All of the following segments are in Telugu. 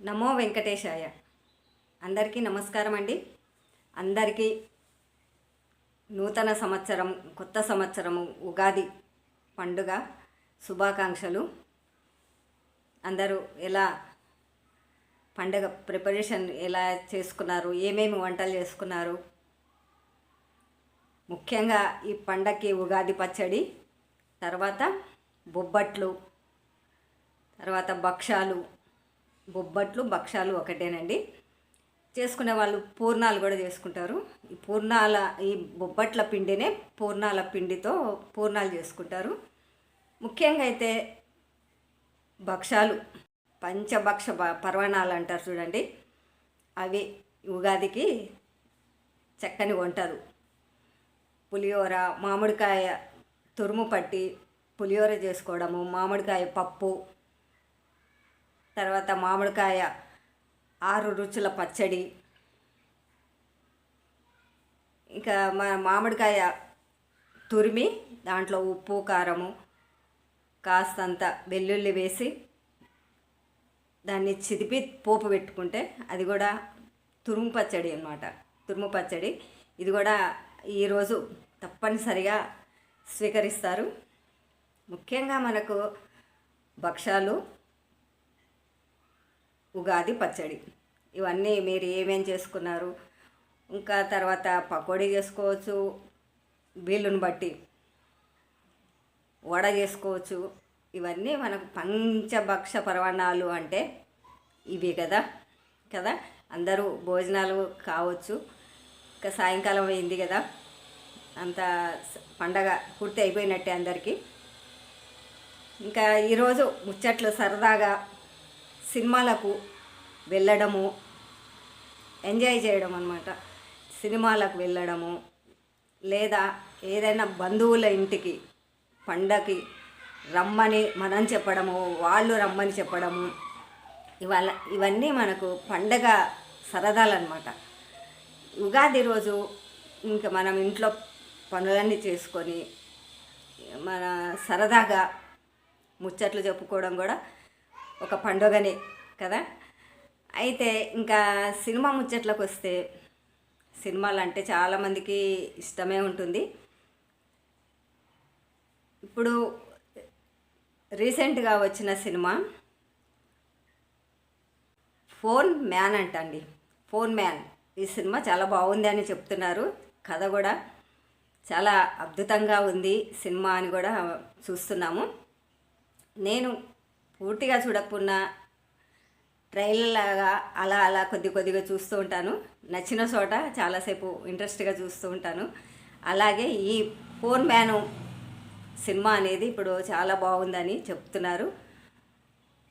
నమో వెంకటేశాయ. అందరికీ నమస్కారం అండి. అందరికీ నూతన సంవత్సరం కొత్త సంవత్సరము ఉగాది పండుగ శుభాకాంక్షలు. అందరూ ఎలా పండుగ ప్రిపరేషన్ ఎలా చేసుకున్నారు ఏమేమి వంటలు చేసుకున్నారు? ముఖ్యంగా ఈ పండగకి ఉగాది పచ్చడి తర్వాత బొబ్బట్లు తర్వాత భక్షాలు బొబ్బట్లు భక్షాలు ఒకటేనండి. చేసుకునే వాళ్ళు పూర్ణాలు కూడా చేసుకుంటారు. ఈ పూర్ణాల ఈ బొబ్బట్ల పిండినే పూర్ణాల పిండితో పూర్ణాలు చేసుకుంటారు. ముఖ్యంగా అయితే భక్షాలు పంచభక్ష పర్వణాలు అంటారు చూడండి. అవి ఉగాదికి చక్కని వంటలు. పులిహోర మామిడికాయ తురుము పట్టి పులిహోర చేసుకోవడము మామిడికాయ పప్పు తర్వాత మామిడికాయ ఆరు రుచుల పచ్చడి. ఇంకా మా మామిడికాయ తురిమి దాంట్లో ఉప్పు కారము కాస్తంత వెల్లుల్లి వేసి దాన్ని చిదిపి పోపు పెట్టుకుంటే అది కూడా తురుము పచ్చడి అన్నమాట. తురుము పచ్చడి. ఇది కూడా ఈరోజు తప్పనిసరిగా స్వీకరిస్తారు. ముఖ్యంగా మనకు భక్షాలు ఉగాది పచ్చడి. ఇవన్నీ మీరు ఏమేం చేసుకున్నారు? ఇంకా తర్వాత పకోడీ చేసుకోవచ్చు వీలుని బట్టి వడ చేసుకోవచ్చు. ఇవన్నీ మనకు పంచభక్ష పరమాణాలు అంటే ఇవి కదా? కదా? అందరూ భోజనాలు కావచ్చు. ఇంకా సాయంకాలం అయింది కదా? అంత పండగ పూర్తి అయిపోయినట్టే అందరికీ. ఇంకా ఈరోజు ముచ్చట్లు సరదాగా సినిమాలకు వెళ్ళడము ఎంజాయ్ చేయడం అనమాట సినిమాలకు వెళ్ళడము లేదా ఏదైనా బంధువుల ఇంటికి పండగకి రమ్మని మనం చెప్పడము వాళ్ళు రమ్మని చెప్పడము ఇవాళ ఇవన్నీ మనకు పండగ సరదాలన్నమాట. ఉగాది రోజు ఇంకా మనం ఇంట్లో పనులన్నీ చేసుకొని మన సరదాగా ముచ్చట్లు చెప్పుకోవడం కూడా ఒక పండుగనే కదా? అయితే ఇంకా సినిమా ముచ్చట్లకు వస్తే సినిమాలు అంటే చాలామందికి ఇష్టమే ఉంటుంది. ఇప్పుడు రీసెంట్గా వచ్చిన సినిమా ఫోన్ మ్యాన్ అంటండి. Phone man. ఈ సినిమా చాలా బాగుంది అని చెప్తున్నారు. కథ కూడా చాలా అద్భుతంగా ఉంది సినిమా అని కూడా చూస్తున్నాము. నేను పూర్తిగా చూడకపోయినా ట్రైలర్ లాగా అలా అలా కొద్ది కొద్దిగా చూస్తూ ఉంటాను. నచ్చిన చోట చాలాసేపు ఇంట్రెస్ట్గా చూస్తూ ఉంటాను. అలాగే ఈ ఫోన్ మ్యాను సినిమా అనేది ఇప్పుడు చాలా బాగుందని చెప్తున్నారు.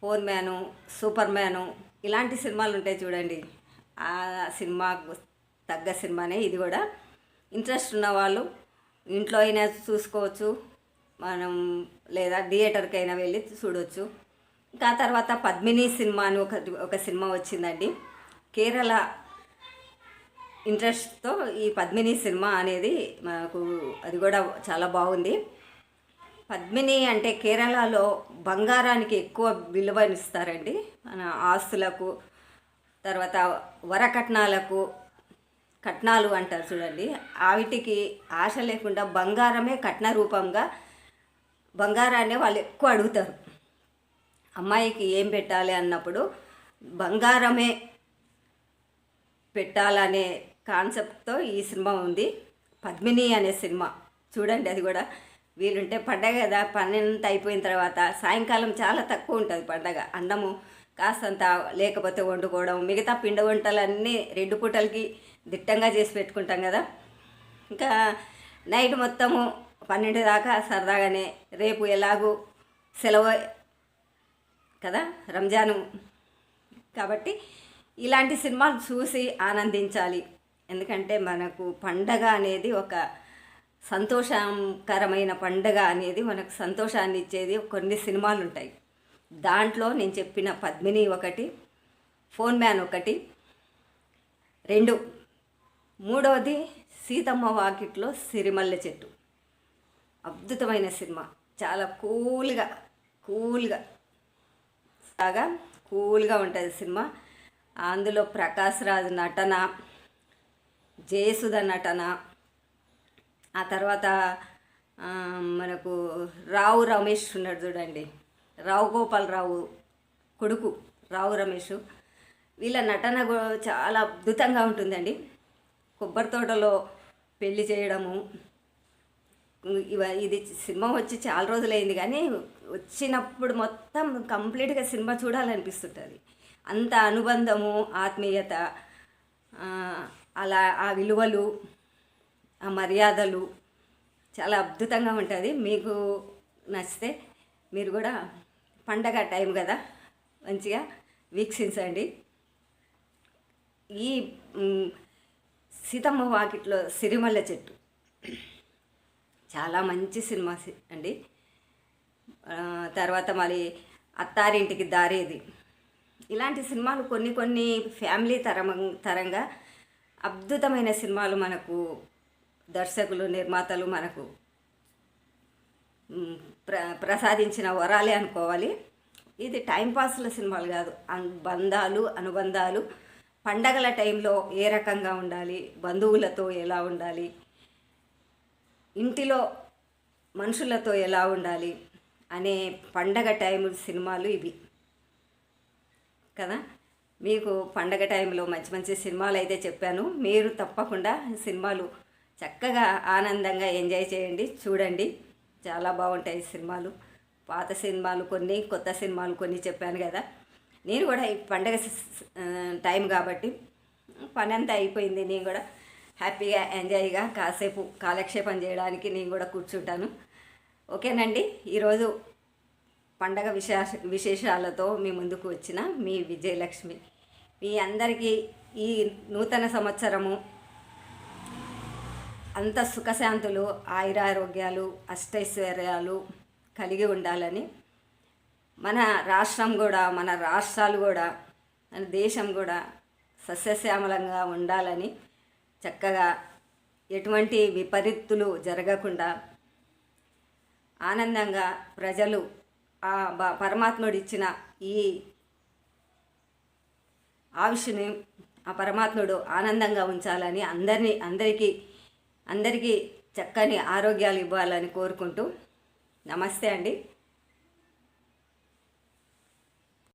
ఫోన్ మ్యాను సూపర్ మ్యాను ఇలాంటి సినిమాలు ఉంటాయి చూడండి. ఆ సినిమాకు తగ్గ సినిమానే ఇది కూడా. ఇంట్రెస్ట్ ఉన్నవాళ్ళు ఇంట్లో అయినా చూసుకోవచ్చు. మనం లేదా థియేటర్కి అయినా వెళ్ళి చూడవచ్చు ఇంకా తర్వాత పద్మిని సినిమా అని ఒక ఒక సినిమా వచ్చిందండి. కేరళ ఇంట్రెస్ట్తో ఈ పద్మిని సినిమా అనేది మనకు అది కూడా చాలా బాగుంది. పద్మిని అంటే కేరళలో బంగారానికి ఎక్కువ విలువనిస్తారండి. మన ఆస్తులకు తర్వాత వరకట్నాలకు కట్నాలు అంటారు చూడండి. ఆవిటికి ఆశ లేకుండా బంగారమే కట్న రూపంగా బంగారాన్ని వాళ్ళు ఎక్కువ అడుగుతారు. అమ్మాయికి ఏం పెట్టాలి అన్నప్పుడు బంగారమే పెట్టాలనే కాన్సెప్ట్తో ఈ సినిమా ఉంది. పద్మిని అనే సినిమా. చూడండి అది కూడా. వీలుంటే పండగ కదా పన్నెండు అయిపోయిన తర్వాత సాయంకాలం చాలా తక్కువ ఉంటుంది పండగ. అన్నము కాస్తంత లేకపోతే వండుకోవడం మిగతా పిండి వంటలన్నీ రెండు పూటలకి దిట్టంగా చేసి పెట్టుకుంటాం కదా. ఇంకా నైట్ మొత్తము పన్నెండు దాకా సరదాగానే రేపు ఎలాగూ సెలవు కదా? రంజాను. కాబట్టి ఇలాంటి సినిమాలు చూసి ఆనందించాలి. ఎందుకంటే మనకు పండగ అనేది ఒక సంతోషకరమైన పండగ అనేది మనకు సంతోషాన్ని ఇచ్చేది కొన్ని సినిమాలు ఉంటాయి. దాంట్లో నేను చెప్పిన పద్మిని ఒకటి ఫోన్ మ్యాన్ ఒకటి రెండు. మూడవది సీతమ్మ వాకిట్లో సిరిమల్లె చెట్టు. అద్భుతమైన సినిమా. చాలా కూల్గా కూల్గా. లాగా కూల్గా ఉంటుంది సినిమా. అందులో ప్రకాష్ రాజ్ నటన జయసుధ నటన ఆ తర్వాత మనకు రావు రమేష్ ఉన్నాడు చూడండి. రావు గోపాలరావు కొడుకు రావు రమేష్. వీళ్ళ నటన కూడా చాలా అద్భుతంగా ఉంటుందండి. కొబ్బరి తోటలో పెళ్ళి చేయడము ఇవ ఇది సినిమా వచ్చి చాలా రోజులైంది కానీ వచ్చినప్పుడు మొత్తం కంప్లీట్గా సినిమా చూడాలనిపిస్తుంటుంది. అంత అనుబంధము ఆత్మీయత అలా ఆ విలువలు ఆ మర్యాదలు చాలా అద్భుతంగా ఉంటుంది. మీకు నచ్చితే మీరు కూడా పండగ టైం కదా మంచిగా వీక్షించండి. ఈ సీతమ్మ వాకిట్లో సిరిమల్ల చెట్టు. చాలా మంచి సినిమా సి- అండి. తర్వాత మరి అత్తారింటికి దారేది. ఇలాంటి సినిమాలు కొన్ని కొన్ని ఫ్యామిలీ తరం తరంగా అద్భుతమైన సినిమాలు మనకు దర్శకులు నిర్మాతలు మనకు ప్ర ప్రసాదించిన వరాలే అనుకోవాలి. ఇది టైంపాస్ల సినిమాలు కాదు. బంధాలు అనుబంధాలు పండగల టైంలో ఏ రకంగా ఉండాలి బంధువులతో ఎలా ఉండాలి ఇంటిలో మనుషులతో ఎలా ఉండాలి అనే పండగ టైం సినిమాలు ఇవి. కదా? మీకు పండగ టైంలో మంచి మంచి సినిమాలు అయితే చెప్పాను. మీరు తప్పకుండా సినిమాలు చక్కగా ఆనందంగా ఎంజాయ్ చేయండి చూడండి. చాలా బాగుంటాయి సినిమాలు. పాత సినిమాలు కొన్ని కొత్త సినిమాలు కొన్ని చెప్పాను కదా? నేను కూడా ఈ పండగ టైం కాబట్టి పని అంతా అయిపోయింది నేను కూడా. హ్యాపీగా ఎంజాయ్గా కాసేపు కాలక్షేపం చేయడానికి నేను కూడా కూర్చుంటాను. ఓకేనండి? ఈరోజు పండగ విశేష విశేషాలతో మీ ముందుకు వచ్చిన మీ విజయలక్ష్మి. మీ అందరికీ ఈ నూతన సంవత్సరము అంత సుఖశాంతులు ఆయురారోగ్యాలు అష్టైశ్వర్యాలు కలిగి ఉండాలని మన రాష్ట్రం కూడా మన రాష్ట్రాలు కూడా మన దేశం కూడా సస్యశ్యామలంగా ఉండాలని చక్కగా ఎటువంటి విపరీత్తులు జరగకుండా ఆనందంగా ప్రజలు ఆ పరమాత్ముడు ఇచ్చిన ఈ ఆవిష్ని ఆ పరమాత్ముడు ఆనందంగా ఉంచాలని అందరినీ అందరికీ అందరికీ చక్కని ఆరోగ్యాలు ఇవ్వాలని కోరుకుంటూ నమస్తే అండి.